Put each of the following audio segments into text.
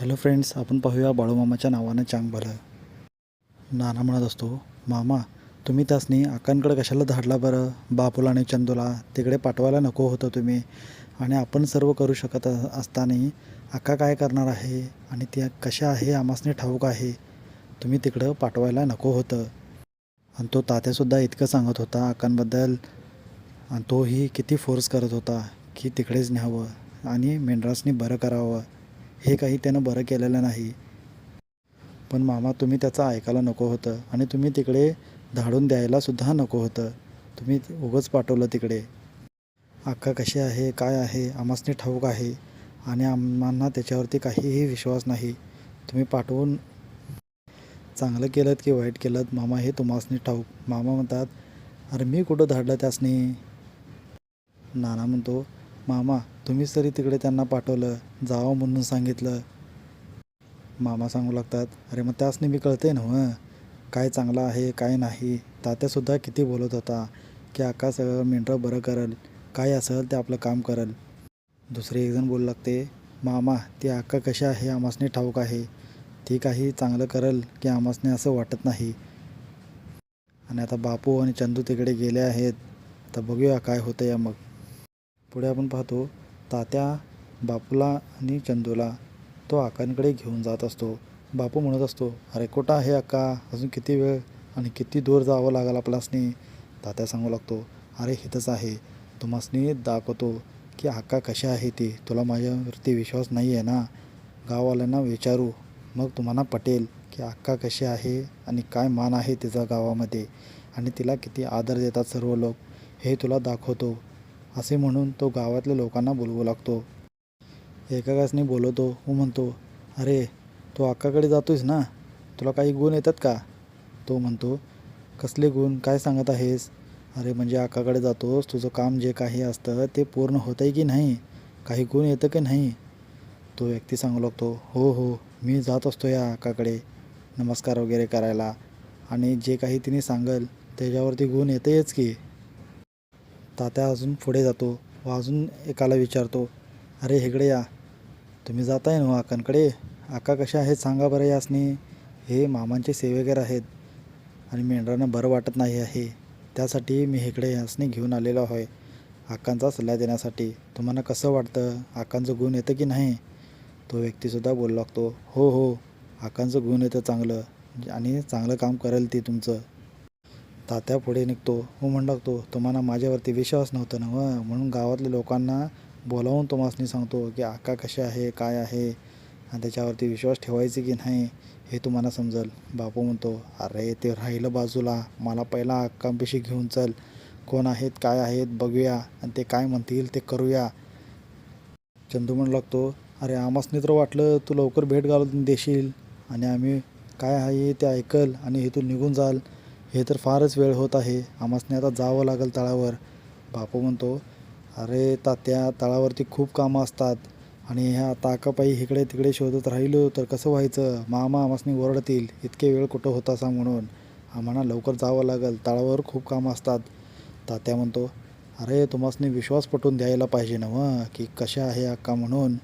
Hello friends आपण पाहूया बाळूमामाच्या नावानं चांग भलं. नाना म्हणत असतो मामा तुम्ही त्यासनी आकांकडे कशाला धाडला बरं? बापूला आणि चंदूला तिकडे पाठवायला नको होतं तुम्ही. आणि आपण सर्व करू शकत असताना अक्का काय करणार आहे? आणि त्या कशा आहे? आमासने ठाऊक आहे. तुम्ही तिकडं पाठवायला नको होतं. आणि तो तात्यासुद्धा इतकं सांगत होता आकांबद्दल. आणि तोही किती फोर्स करत होता की तिकडेच न्यावं आणि मेंढरासनी बरं करावं. हे काही त्यानं बरं केलेलं नाही. पण मामा तुम्ही त्याचं ऐकायला नको होतं आणि तुम्ही तिकडे धाडून द्यायला सुद्धा नको होतं. तुम्ही उगंच पाठवलं तिकडे. अक्का कशी आहे काय आहे आम्हासनी ठाऊक आहे आणि आम्हाला त्याच्यावरती काहीही विश्वास नाही. तुम्ही पाठवून चांगलं केलं की वाईट केलं मामा हे तुम्हासनी ठाऊक. मामा म्हणतात अरे मी कुठं धाडलं त्यासनी? नाना म्हणतो मामा तुम्हीच तरी तिकडे त्यांना पाठवलं जावं म्हणून सांगितलं. मामा सांगू लागतात अरे मग त्यासनी मी कळते ना हं? काय चांगलं आहे काय नाही? तात्यासुद्धा किती बोलत होता की आका सगळं मेंढरं बरं करल काय असेल ते आपलं काम करल. दुसरे एकजण बोलू लागते मामा ती आका कशी आहे आमासने ठाऊक आहे. ती काही चांगलं करल की आमासने असं वाटत नाही. आणि आता बापू आणि चंदू तिकडे गेले आहेत. तर बघूया काय होतं या मग. पुढे आपण पाहतो तात्या बापूला आणि चंदूला तो आकांकडे घेऊन जात असतो. बापू म्हणत असतो अरे कुठं आहे अक्का? अजून किती वेळ आणि किती दूर जावं लागेल आपल्यासनी तात्या सांगू लागतो अरे हिथंच आहे. तुम्हासनी दाखवतो की अक्का कशी आहे ती. तुला माझ्यावरती विश्वास नाही आहे ना? गाववाल्यांना विचारू. मग तुम्हाला पटेल की अक्का कशी आहे आणि काय मान आहे तिचा गावामध्ये आणि तिला किती आदर देतात सर्व लोक. हे तुला दाखवतो. असे म्हणून तो गावातल्या लोकांना बोलवू लागतो. एकाकासने बोलवतो व म्हणतो अरे तू अक्काकडे जातोयस ना? तुला काही गुण येतात का? तो म्हणतो कसले गुण? काय सांगत आहेस? अरे म्हणजे अक्काकडे जातोस तुझं काम जे काही असतं ते पूर्ण होतं आहे की नाही? काही गुण येतं की नाही? तो व्यक्ती सांगू लागतो हो हो मी जात असतो या अक्काकडे नमस्कार वगैरे करायला. आणि जे काही तिने सांगल त्याच्यावरती गुण येतेच की. तात्या अजून पुढे जातो व अजून एकाला विचारतो अरे हेकडे या तुम्ही जाताय ना हो आकांकडे? आका कशा आहेत सांगा बरं यासनी. हे मामांचे सेवेकर आहेत आणि मेंढरांना बरं वाटत नाही आहे. त्यासाठी मी इकडे यासनी घेऊन आलेलो आहे आकांचा सल्ला देण्यासाठी. तुम्हाला कसं वाटतं? आकांचं गुण येतं की नाही? तो व्यक्तीसुद्धा बोलू लागतो हो हो आकांचं गुण येतं चांगलं आणि चांगलं काम करेल ती तुमचं. तात्या पुढे निघतो. हो म्हणू लागतो तुम्हाला माझ्यावरती विश्वास नव्हता ना व? म्हणून गावातल्या लोकांना बोलावून तुम्हाला सांगतो की आका कशी आहे? काय आहे? आणि त्याच्यावरती विश्वास ठेवायचे की नाही हे तुम्हाला समजेल. बापू म्हणतो अरे ते राहिलं बाजूला. मला पहिला अक्कांपेशी घेऊन चल. कोण आहेत काय आहेत बघूया. आणि ते काय म्हणतील ते करूया. चंदू म्हणू लागतो अरे आमासने तर वाटलं तू लवकर भेट घालून देशील. आणि आम्ही काय आहे ते ऐकल आणि इथून निघून जाल. हे तर फारच वेळ होत आहे. आमासने आता जावं लागेल तळावर. बापू म्हणतो अरे तात्या तळावरती खूप कामं असतात आणि ह्या ताकापायी इकडे तिकडे शोधत राहिलो तर कसं व्हायचं? मामा आमासनी ओरडतील इतके वेळ कुठं होत असा म्हणून. आम्हाला लवकर जावं लागेल तळावर खूप कामं असतात. तात्या म्हणतो अरे तुम्हासनी विश्वास पटवून द्यायला पाहिजे ना मग की कशा आहे अक्का म्हणून.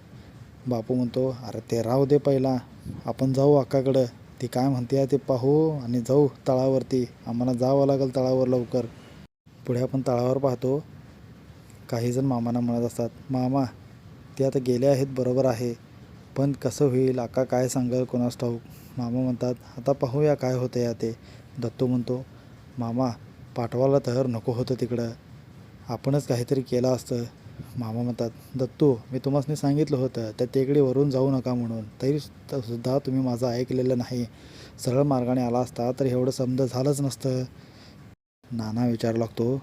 बापू म्हणतो अरे ते राहू दे पहिला आपण जाऊ अक्काकडं. ती काय म्हणते ते पाहू आणि जाऊ तळावरती. आम्हाला जावं लागेल तळावर लवकर. पुढे आपण तळावर पाहतो. काहीजण मामांना म्हणत असतात मामा ते आता गेले आहेत बरोबर आहे पण कसं होईल? आका काय सांगेल कोणास ठाऊक? मामा म्हणतात आता पाहूया काय होतं या ते दत्तू म्हणतो मामा पाठवायला तर नको होतं तिकडं. आपणच काहीतरी केलं असतं. मामा म्हणतात दत्तू मी तुम्हाला सांगितलं होतं त्या टेकडीवरून जाऊ नका म्हणून. तरी सुद्धा तुम्ही माझं ऐकलेलं नाही. सरळ मार्गाने आला असता तर एवढं समजा झालंच नसतं. नाना विचारू लागतो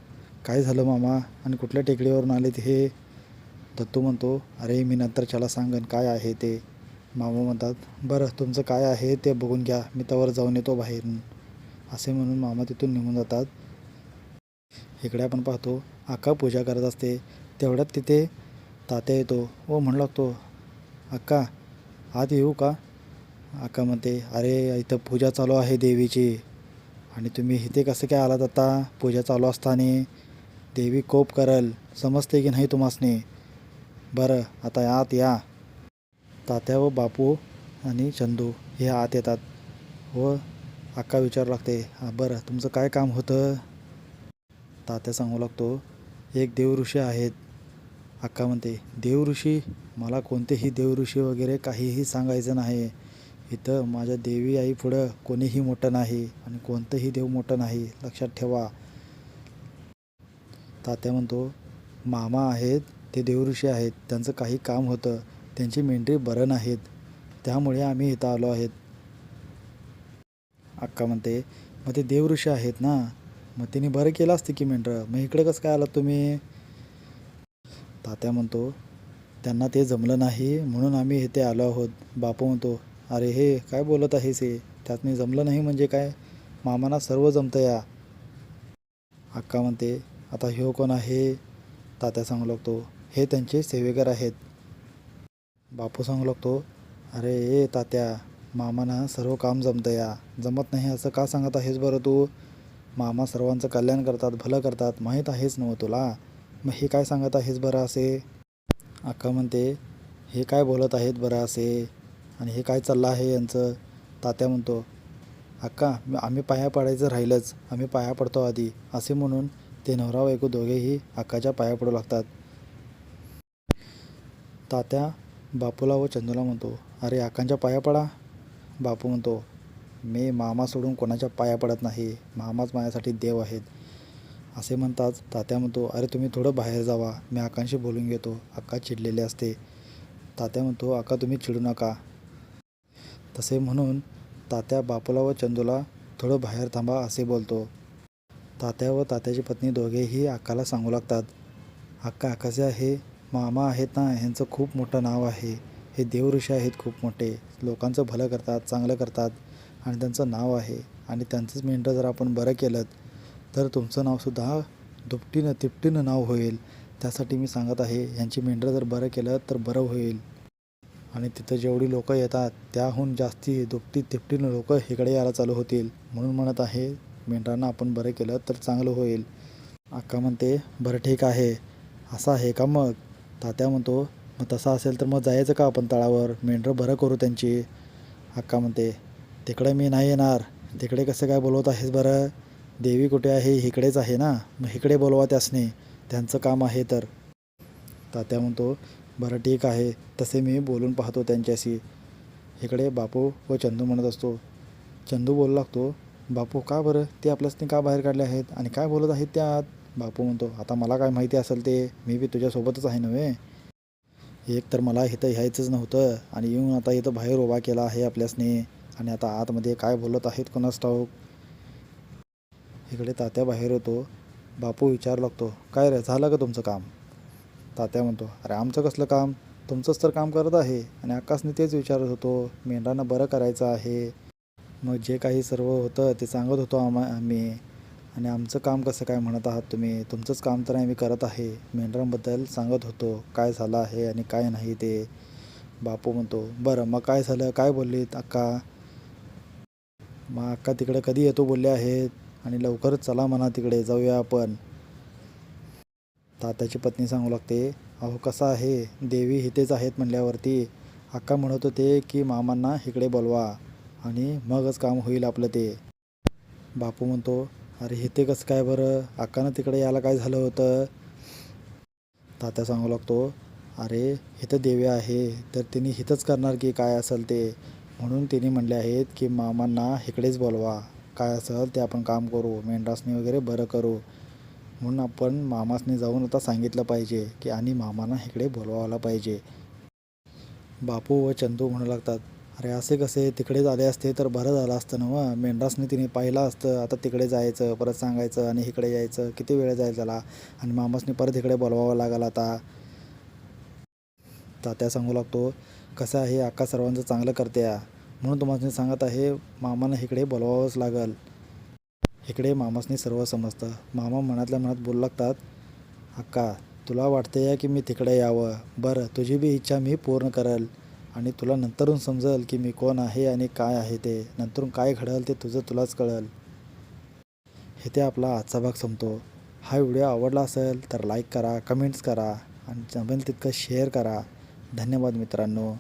काय झालं मामा? आणि कुठल्या टेकडीवरून आले ते हे? दत्तू म्हणतो अरे मी नंतर त्याला सांगन काय आहे ते. मामा म्हणतात बरं तुमचं काय आहे ते बघून घ्या. मी त्यावर जाऊन येतो बाहेरून असे म्हणून मामा तिथून निघून जातात. इकडे आपण पाहतो अक्का पूजा करत असते. तेवढ्यात तिथे तात्या येतो. व म्हणू लागतो. अक्का आत येऊ का? अक्का म्हणते अरे इथं पूजा चालू आहे देवीची. आणि तुम्ही इथे कसं काय आलात आता? पूजा चालू असताना देवी कोप करल. समजते की नाही तुम्हासनी? बरं आता आत या. तात्या व बापू आणि चंदू हे आत येतात. व अक्का विचारू लागते बरं तुमचं काय काम होतं? तात्या सांगू लागतो एक देवऋषी आहेत. अक्का म्हणते देवऋषी मला कोणतेही देवऋषी वगैरे काहीही सांगायचं नाही. इथं माझ्या देवी आई पुढं कोणीही मोठं नाही आणि कोणतंही देव मोठं नाही. लक्षात ठेवा. तात्या म्हणतो मामा आहेत ते देवऋषी आहेत. त्यांचं काही काम होतं. त्यांची मेंढरी बरं नाहीत. त्यामुळे आम्ही इथं आलो आहेत. अक्का म्हणते मग ते देवऋषी आहेत ना? मग त्यांनी बरं केलं असतं की मेंढरं? मग इकडे कसं काय आलात तुम्ही? तात्या म्हणतो त्यांना ते जमलं नाही म्हणून आम्ही इथे आलो आहोत. बापू म्हणतो अरे हे काय बोलत आहेस हे? त्यातनी जमलं नाही म्हणजे काय? मामांना सर्व जमतं या. अक्का म्हणते आता ह्यो कोण आहे? तात्या सांगू लागतो हे त्यांचे सेवेकर आहेत. बापू सांगू लागतो अरे ए तात्या मामांना सर्व काम जमतं या. जमत नाही असं का सांगत आहेस बरं तू? मामा सर्वांचं कल्याण करतात भलं करतात माहीत आहेच नव्ह तुला? मग हे काय सांगत आहेस बरं असे? अक्का म्हणते हे काय बोलत आहेत बरं असे? आणि हे काय चाललं आहे यांचं? तात्या म्हणतो अक्का आम्ही पाया पडायचं राहिलंच. आम्ही पाया पडतो आधी. असे म्हणून ते नवरा बायको दोघेही अक्काच्या पाया पडू लागतात. तात्या बापूला व चंदूला म्हणतो अरे अक्कांच्या पाया पडा. बापू म्हणतो मी मामा सोडून कोणाच्या पाया पडत नाही. मामाच माझ्यासाठी देव आहेत. असे म्हणताच तात्या म्हणतो अरे तुम्ही थोडं बाहेर जावा. मी आकांशी बोलून घेतो. अक्का चिडलेली असते. तात्या म्हणतो अक्का तुम्ही चिडू नका. तसे म्हणून तात्या बापूला व चंदूला थोडं बाहेर थांबा असे बोलतो. तात्या व तात्याची पत्नी दोघेही अक्काला सांगू लागतात. अक्का अक्काचे आहे मामा आहेत ना ह्यांचं खूप मोठं नाव आहे. हे देवऋषी आहेत खूप मोठे. लोकांचं भलं करतात चांगलं करतात आणि त्यांचं नाव आहे. आणि त्यांचंच मेंढं जर आपण बरं केलं तर तुमचं नावसुद्धा दुपटीनं तिपटीनं नाव होईल. त्यासाठी मी सांगत आहे यांची मेंढरं जर बरं केलं तर बरं होईल. आणि तिथं जेवढी लोकं येतात त्याहून जास्ती दुपटी तिपटीनं लोकं इकडे यायला चालू होतील. म्हणून म्हणत आहे मेंढरांना आपण बरं केलं तर चांगलं होईल. अक्का म्हणते बरं ठीक आहे. असं आहे का मग? तात्या म्हणतो मग तसं असेल तर मग जायचं का आपण तळावर? मेंढरं बरं करू त्यांची. अक्का म्हणते तिकडे मी नाही येणार. तिकडे कसं काय बोलवत आहेस बरं? देवी कुठे आहे? इकडेच आहे ना? मग इकडे बोलवा त्यासने. त्यांचं काम आहे तर. तात्या म्हणतो बरं ठीक आहे. तसे मी बोलून पाहतो त्यांच्याशी. इकडे बापू व चंदू म्हणत असतो. चंदू बोलू लागतो बापू का बरं? ते आपल्यासनी का बाहेर काढले आहेत? आणि काय बोलत आहेत त्यात? बापू म्हणतो आता मला काय माहिती असेल ते. मी बी तुझ्यासोबतच आहे नव्हे? एक तर मला इथं यायचंच नव्हतं आणि येऊन आता इथं बाहेर उभा केला आहे आपल्यासनी. आणि आता आतमध्ये काय बोलत आहेत कोणास ठाऊक? इकडे तात्या बाहेर येतो. बापू विचारू लागतो काय रे झालं का तुमचं काम? तात्या म्हणतो अरे आमचं कसलं काम? तुमचंच तर काम करत आहे. आणि आकाशने तेच विचारत होतो मेंढरांना बरं करायचं आहे? मग जे काही सर्व होतं ते सांगत होतो आम्हा आम्ही. आणि आमचं काम कसं काय म्हणत आहात तुम्ही? तुमचंच काम तर आम्ही करत आहे. मेंढरांबद्दल सांगत होतो काय झालं आहे आणि काय नाही ते. बापू म्हणतो बरं मग काय झालं? काय बोललीत अक्का? मग अक्का तिकडे कधी येतो बोलले आहेत? आणि लवकरच चला म्हणा तिकडे जाऊया आपण. तात्याची पत्नी सांगू लागते अहो कसं आहे? देवी इथेच आहेत म्हणल्यावरती अक्का म्हणत होते की मामांना इकडे बोलवा आणि मगच काम होईल आपलं ते. बापू म्हणतो अरे इथे कसं काय बरं? अक्कानं तिकडे यायला काय झालं होतं? तात्या सांगू लागतो अरे इथं देवी आहे तर तिने इथंच करणार की काय असेल ते? म्हणून तिने म्हणले आहेत की मामांना इकडेच बोलवा. काय असेल ते आपण काम करू मेंढरासनी वगैरे बरं करू. म्हणून आपण मामासनी जाऊन आता सांगितलं पाहिजे की आणि मामांना इकडे बोलवायला पाहिजे. बापू व चंदू म्हणू लागतात अरे असे कसे? तिकडे झाले असते तर बरं झालं असतं ना मग मेंढरासनी तिने पाहिलं असतं आता तिकडे जायचं परत सांगायचं आणि इकडे यायचं किती वेळ जायचं त्याला? आणि मामासनी परत इकडे बोलवावं लागेल आता. तात्या सांगू लागतो कसं आहे? अक्का सर्वांचं चांगलं करते या म्हणून तुम्हाला सांगत आहे मामानं इकडे बोलवावंच लागल. इकडे मामासनी सर्व समजतं. मामा मनातल्या मनात बोलू लागतात अक्का तुला वाटते या की मी तिकडे यावं? बरं तुझी बी इच्छा मी पूर्ण करेल. आणि तुला नंतरून समजेल की मी कोण आहे आणि काय आहे ते. नंतरून काय घडेल ते तुझं तुलाच कळेल. इथे आपला आजचा भाग संपतो. हा व्हिडिओ आवडला असेल तर लाईक करा कमेंट्स करा आणि जमेल तितकं शेअर करा. धन्यवाद मित्रांनो.